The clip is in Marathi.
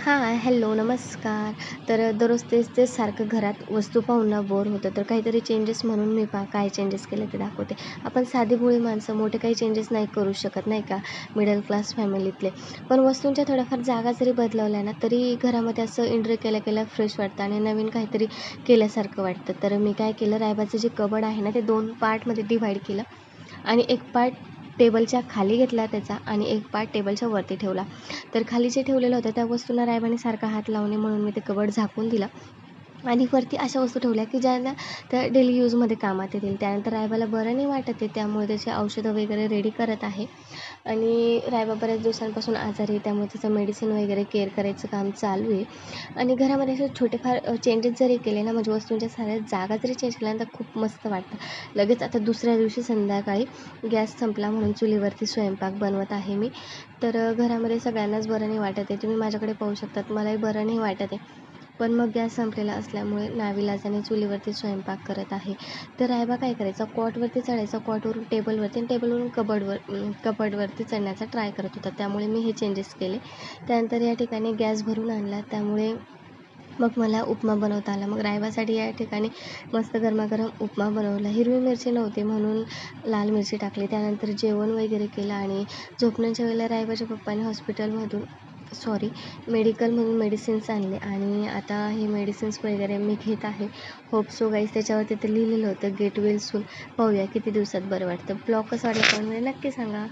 हां हॅलो नमस्कार. तर दररोज तेच तेच सारखं घरात वस्तू पाहून ना बोर होतं. तर काहीतरी चेंजेस म्हणून मी पा काय चेंजेस केले ते दाखवते. आपण साधी भोळी माणसं मोठे काही चेंजेस नाही करू शकत नाही का? मिडल क्लास फॅमिलीतले पण वस्तूंच्या थोड्याफार जागा जरी बदलवल्या ना तरी घरामध्ये असं एंट्री केल्या केल्या फ्रेश वाटतं आणि नवीन काहीतरी केल्यासारखं वाटतं. तर मी काय केलं रायबाचं जे कबड आहे ना ते दोन पार्टमध्ये डिव्हाइड केलं. आणि एक पार्ट टेबलच्या खाली घेतला त्याचा आणि एक पार्ट टेबलच्या वरती ठेवला. तर खाली जे ठेवलेलं होतं त्या वस्तूंना रायबाने सारखा हात लावणे म्हणून मी ते कबड झाकून दिलं. आणि वरती अशा वस्तू ठेवल्या की ज्यांना त्या डेली यूजमध्ये कामात येतील. त्यानंतर रायबाला बरं नाही वाटत आहे त्यामुळे त्याची औषधं वगैरे रेडी करत आहे. आणि रायबा बऱ्याच दिवसांपासून आजारी आहे त्यामुळे त्याचं मेडिसिन वगैरे केअर करायचं काम चालू आहे. आणि घरामध्ये असे छोटेफार चेंजेस जरी केले ना म्हणजे वस्तूंच्या साऱ्या जागा जरी चेंज केल्या ना तर खूप मस्त वाटतं. लगेच आता दुसऱ्या दिवशी संध्याकाळी गॅस संपला म्हणून चुलीवरती स्वयंपाक बनवत आहे मी. तर घरामध्ये सगळ्यांनाच बरं नाही वाटत आहे. तुम्ही माझ्याकडे पाहू शकतात मलाही बरं नाही वाटत आहे. पण मग गॅस संपलेला असल्यामुळे नाविलाजाने चुलीवरती स्वयंपाक करत आहे. तर रायबा काय करायचा? कॉटवरती चढायचा कॉटवरून टेबलवरती आणि टेबलवरून कबडवर कबडवरती चढण्याचा ट्राय करत होता. त्यामुळे मी हे चेंजेस केले. त्यानंतर या ठिकाणी गॅस भरून आणला. त्यामुळे मग मला उपमा बनवता आला. मग रायबासाठी या ठिकाणी मस्त गरमागरम उपमा बनवला. हिरवी मिरची नव्हती म्हणून लाल मिरची टाकली. त्यानंतर जेवण वगैरे केलं आणि झोपण्याच्या वेळेला रायबाच्या पप्पाने हॉस्पिटलमधून सॉरी मेडिकल म्हणून मेडिसिन्स आणले. आणि आता हे मेडिसिन्स वगैरे मी घेत आहे. होप सो गाईज त्याच्यावर तिथे लिहिलेलं होतं गेट वेल सून पाहूया किती दिवसात बरं वाटतं. ब्लॉग कसा वाटला कमेंटमध्ये नक्की सांगा.